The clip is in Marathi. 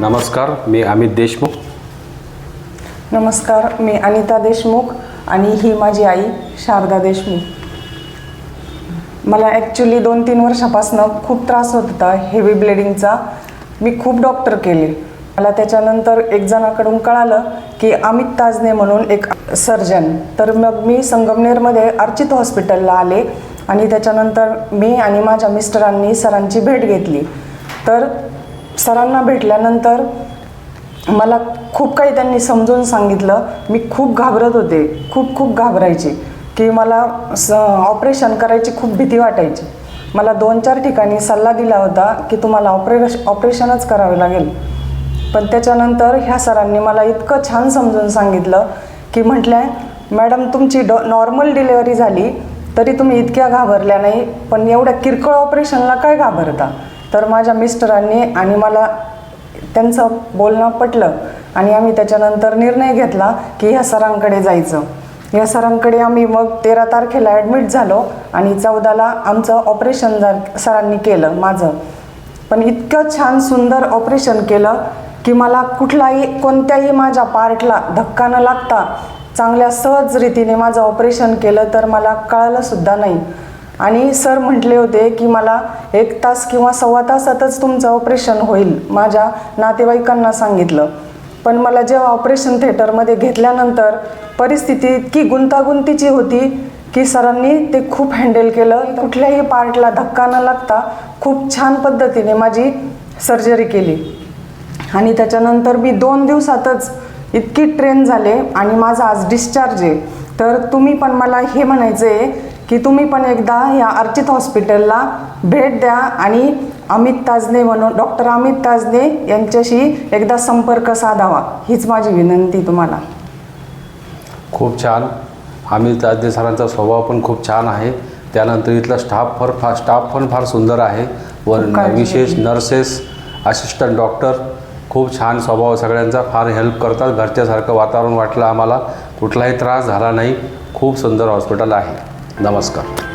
नमस्कार मी अमित देशमुख. नमस्कार मी अनिता देशमुख आणि ही माझी आई शारदा देशमुख. मला ॲक्च्युली दोन तीन वर्षापासून खूप त्रास होत होता हेवी ब्लिडिंगचा मी खूप डॉक्टर केले. मला त्याच्यानंतर एक जणाकडून कळालं की अमित ताजने म्हणून एक सर्जन तर मग मी संगमनेरमध्ये अर्चित हॉस्पिटलला आले आणि त्याच्यानंतर मी आणि माझ्या मिस्टरांनी सरांची भेट घेतली. तर सरांना भेटल्यानंतर मला खूप काही त्यांनी समजून सांगितलं. मी खूप घाबरत होते. खूप खूप घाबरायची. की मला स ऑपरेशन करायची खूप भीती वाटायची. मला दोन चार ठिकाणी सल्ला दिला होता की तुम्हाला ऑपरेश ऑपरेशनच करावे लागेल. पण त्याच्यानंतर ह्या सरांनी मला इतकं छान समजून सांगितलं की म्हटल्या मॅडम तुमची डॉ नॉर्मल डिलेवरी झाली तरी तुम्ही इतक्या घाबरल्या नाही पण एवढ्या किरकोळ ऑपरेशनला काय घाबरता? तर माझ्या मिस्टरांनी आणि मला त्यांचं बोलणं पटलं आणि आम्ही त्याच्यानंतर निर्णय घेतला की ह्या सरांकडे जायचं. या सरांकडे आम्ही मग तेरा तारखेला ॲडमिट झालो आणि चौदाला आमचं ऑपरेशन झा सरांनी केलं माझं. पण इतकं छान सुंदर ऑपरेशन केलं की मला कुठलाही कोणत्याही माझ्या पार्टला धक्का न लागता चांगल्या सहज रीतीने माझं ऑपरेशन केलं तर मला कळालंसुद्धा नाही. आणि सर म्हटले होते की मला एक तास किंवा सव्वा तासातच तुमचं ऑपरेशन होईल माझ्या नातेवाईकांना सांगितलं. पण मला जेव्हा ऑपरेशन थिएटरमध्ये घेतल्यानंतर परिस्थिती इतकी गुंतागुंतीची होती की सरांनी ते खूप हँडल केलं. कुठल्याही पार्टला धक्का न लागता खूप छान पद्धतीने माझी सर्जरी केली. आणि त्याच्यानंतर मी दोन दिवसातच इतकी ट्रेन झाले आणि माझा आज डिस्चार्ज आहे. तर तुम्ही पण मला हे म्हणायचं आहे की तुम्ही पण एकदा या अर्चित हॉस्पिटलला भेट द्या आणि अमित ताजने म्हणून डॉक्टर अमित ताजने यांच्याशी एकदा संपर्क साधावा. हीच माझी विनंती तुम्हाला. खूप छान. अमित ताजदे सरांचा स्वभाव पण खूप छान आहे. त्यानंतर इथला स्टाफ फार फार स्टाफ पण फार सुंदर आहे. व विशेष. नर्सेस असिस्टंट डॉक्टर खूप छान स्वभाव सगळ्यांचा फार हेल्प करतात. घरच्यासारखं वातावरण वाटलं आम्हाला. कुठलाही त्रास झाला नाही. खूप सुंदर हॉस्पिटल आहे. नमस्कार.